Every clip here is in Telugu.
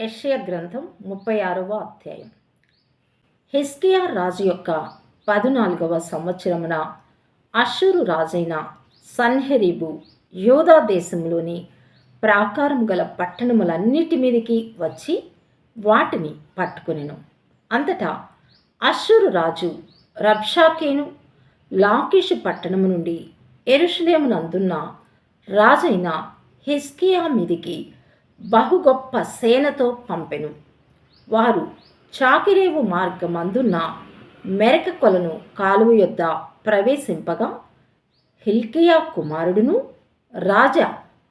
యెషయా గ్రంథం ముప్పై ఆరవ అధ్యాయం. హిస్కియా రాజు యొక్క పదునాలుగవ సంవత్సరమున అషురు రాజైన సన్హెరీబు యోధా దేశంలోని ప్రాకారం గల పట్టణములన్నిటి మీదకి వచ్చి వాటిని పట్టుకునేను. అంతటా అషురు రాజు రబ్షాకేను లాకీషు పట్టణము నుండి ఎరుషులేమునందున్న రాజైన హిస్కియా మీదికి బహు గొప్ప సేనతో పంపెను. వారు చాకిరేవు మార్గమందున్న మెరక కొలను కాలువ యొద్ద ప్రవేశింపగా హిల్కియా కుమారుడును రాజ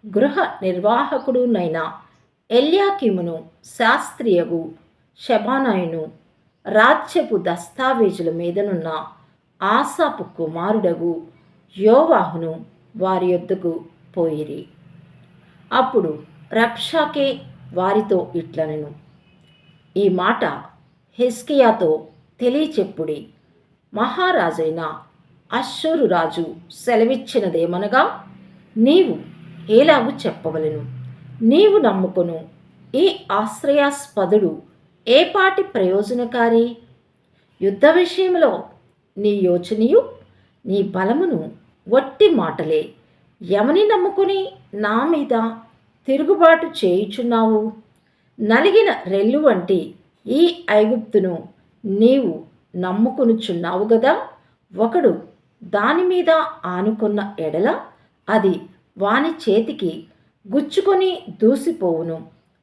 గృహ నిర్వాహకుడునైన ఎల్యాకిమును శాస్త్రియగు శబానాయును రాజ్యపు దస్తావేజుల మీదనున్న ఆసాపు కుమారుడగు యోవాహును వారి యొద్దకు పోయిరి. అప్పుడు రబ్షాకే వారితో ఇట్లనెను. ఈ మాట హెస్కియాతో తెలియచెప్పుడి మహారాజైన అశ్షూరు రాజు సెలవిచ్చినదేమనగా నీవు ఏలాగు చెప్పవలెను. నీవు నమ్ముకొను ఈ ఆశ్రయాస్పదుడు ఏపాటి ప్రయోజనకారి? యుద్ధ విషయంలో నీ యోచనయు నీ బలమును వట్టి మాటలే యమని నమ్ముకుని నా మీద తిరుగుబాటు చేయుచున్నావు? నలిగిన రెల్లు వంటి ఈ ఐగుప్తును నీవు నమ్ముకునుచున్నావు గదా? ఒకడు దాని మీద ఆనుకున్న ఎడల అది వాని చేతికి గుచ్చుకొని దూసిపోవును.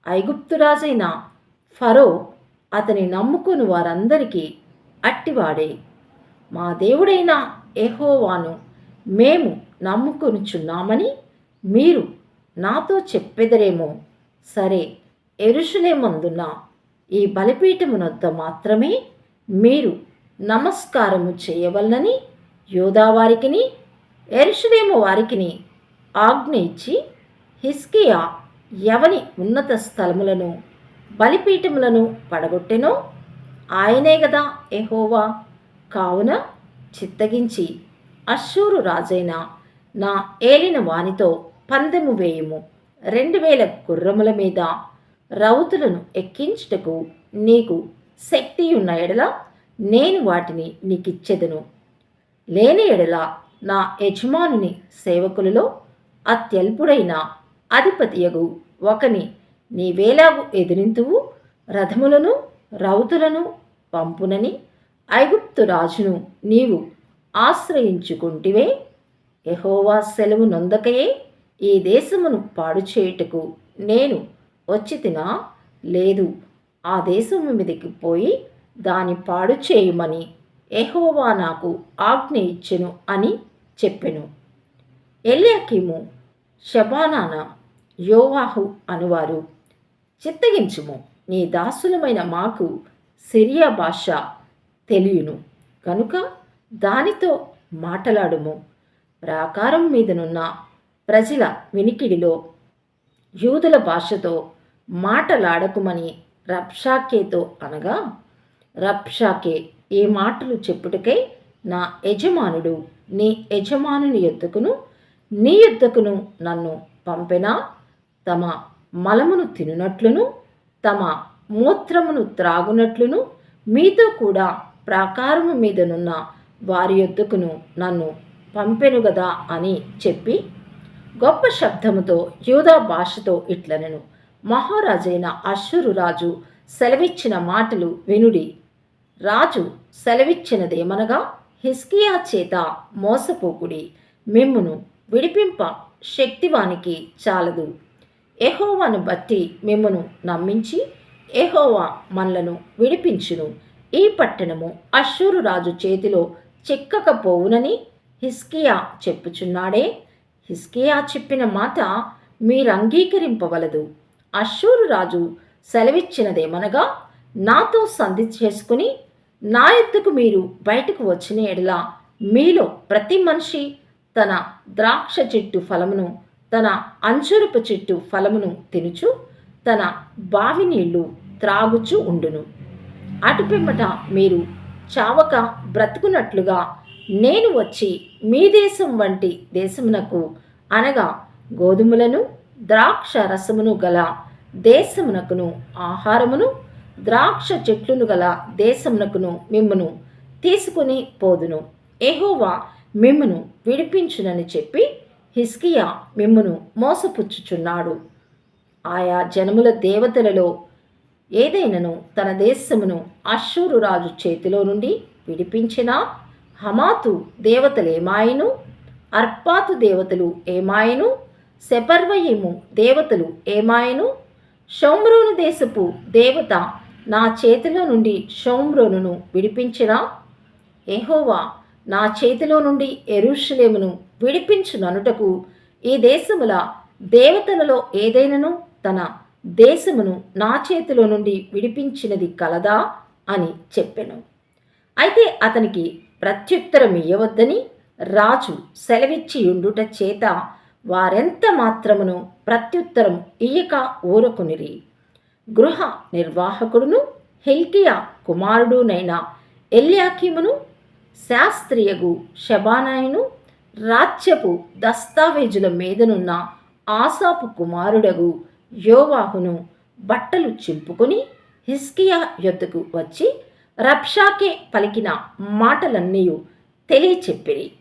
ఐగుప్తురాజైన ఫరో అతని నమ్ముకుని వారందరికీ అట్టివాడే. మా దేవుడైన ఎహోవాను మేము నమ్ముకొనుచున్నామని మీరు నాతో చెప్పెదరేమో? సరే ఎరుషులేమందున్న ఈ బలిపీఠమునొద్ద మాత్రమే మీరు నమస్కారము చేయవలనని యోధావారికిని ఎరుషులేము వారికిని ఆజ్ఞ ఇచ్చి హిస్కియా ఎవని ఉన్నత స్థలములను బలిపీఠములను పడగొట్టెనో ఆయనే కదా ఎహోవా కావున చిత్తగించి అశ్షూరు రాజైన నా ఏలిన వానితో పందెము వేయుము. రెండు వేల గుర్రముల మీద రౌతులను ఎక్కించుటకు నీకు శక్తి ఉన్న ఎడల నేను వాటిని నీకిచ్చెదను. లేని ఎడల నా యజమానుని సేవకులలో అత్యల్పుడైన అధిపతియగు ఒకని నీవేలాగు ఎదిరింతువు. రథములను రౌతులను పంపునని ఐగుప్తు రాజును నీవు ఆశ్రయించుకుంటివే. ఎహోవా సెలవు నొందకయే. ఈ దేశమును పాడు చేయుటకు నేను వచ్చి తినా లేదు. ఆ దేశము మీదకి పోయి దాని పాడు చేయమని ఎహోవా నాకు ఆజ్ఞ ఇచ్చెను అని చెప్పెను. ఎల్యాకిము శబానాన యోవాహు అనువారు చిత్తగించుము. నీ దాసులమైన మాకు సిరియా భాష తెలియను. కనుక దానితో మాట్లాడుము. ప్రాకారం మీదనున్న ప్రజల వినికిడిలో యూదుల భాషతో మాటలాడకుమని రబ్షాకేతో అనగా రబ్షాకే ఏ మాటలు చెప్పుటకై నా యజమానుడు నీ యజమానుని యొద్దకును నీ యొద్దకును నన్ను పంపెనా? తమ మలమును తినునట్లును తమ మూత్రమును త్రాగునట్లును మీతో కూడా ప్రాకారము మీదనున్న వారి యొద్దకును నన్ను పంపెను గదా అని చెప్పి గొప్ప శబ్దముతో యూదా భాషతో ఇట్లనెను. మహారాజైన అశ్వరు రాజు సెలవిచ్చిన మాటలు వినుడి. రాజు సెలవిచ్చినదేమనగా హిస్కియా చేత మోసపోకుడి. మిమ్మును విడిపింప శక్తివానికి చాలదు. ఎహోవాను బట్టి మిమ్మును నమ్మించి ఎహోవా మనలను విడిపించును. ఈ పట్టణము అశ్షూరు రాజు చేతిలో చిక్కకపోవునని హిస్కియా చెప్పుచున్నాడే. హిస్కియా చెప్పిన మాట మీరు అంగీకరింపవలదు అశ్షూరు రాజు సెలవిచ్చినదేమనగా నాతో సంధి చేసుకుని నా ఎత్తుకు మీరు బయటకు వచ్చిన ఎడలా మీలో ప్రతి మనిషి తన ద్రాక్ష చెట్టు ఫలమును తన అంచురపు చెట్టు ఫలమును తినుచు తన బావి నీళ్ళు త్రాగుచు ఉండును. అటుపిమ్మట మీరు చావక బ్రతుకున్నట్లుగా నేను వచ్చి మీ దేశం వంటి దేశమునకు అనగా గోధుమలను ద్రాక్ష రసమును గల దేశమునకును ఆహారమును ద్రాక్ష చెట్లును గల దేశమునకును మిమ్మను తీసుకుని పోదును. ఎహోవా మిమ్మను విడిపించునని చెప్పి హిస్కియా మిమ్మను మోసపుచ్చుచున్నాడు. ఆయా జనముల దేవతలలో ఏదైనను తన దేశమును అశ్షూరు రాజు చేతిలో నుండి విడిపించినా హమాతు దేవతలేమాయను అర్పాతు దేవతలు ఏమాయను సెపర్వయిము దేవతలు ఏమాయను షౌమ్రోను దేశపు దేవత నా చేతిలో నుండి షౌమ్రోనును విడిపించినా ఎహోవా నా చేతిలో నుండి ఎరుషులేమును విడిపించుననుటకు ఈ దేశముల దేవతలలో ఏదైనను తన దేశమును నా చేతిలో నుండి విడిపించినది కలదా అని చెప్పెను. అయితే అతనికి ప్రత్యుత్తరం ఇయ్యవద్దని రాజు సెలవిచ్చి ఉండుట చేత వారెంత మాత్రమును ప్రత్యుత్తరం ఇయ్యక ఊరకునిరి. గృహ నిర్వాహకుడును హిల్కియా కుమారుడునైన ఎల్యాకిమును శాస్త్రియగు షబానాయును రాజ్యపు దస్తావేజుల మీదనున్న ఆసాపు కుమారుడగు యోవాహును బట్టలు చింపుకొని హిస్కియా యొద్దకు వచ్చి రబ్షాకే పలికిన మాటలన్నీ తెలియచెప్పిరి.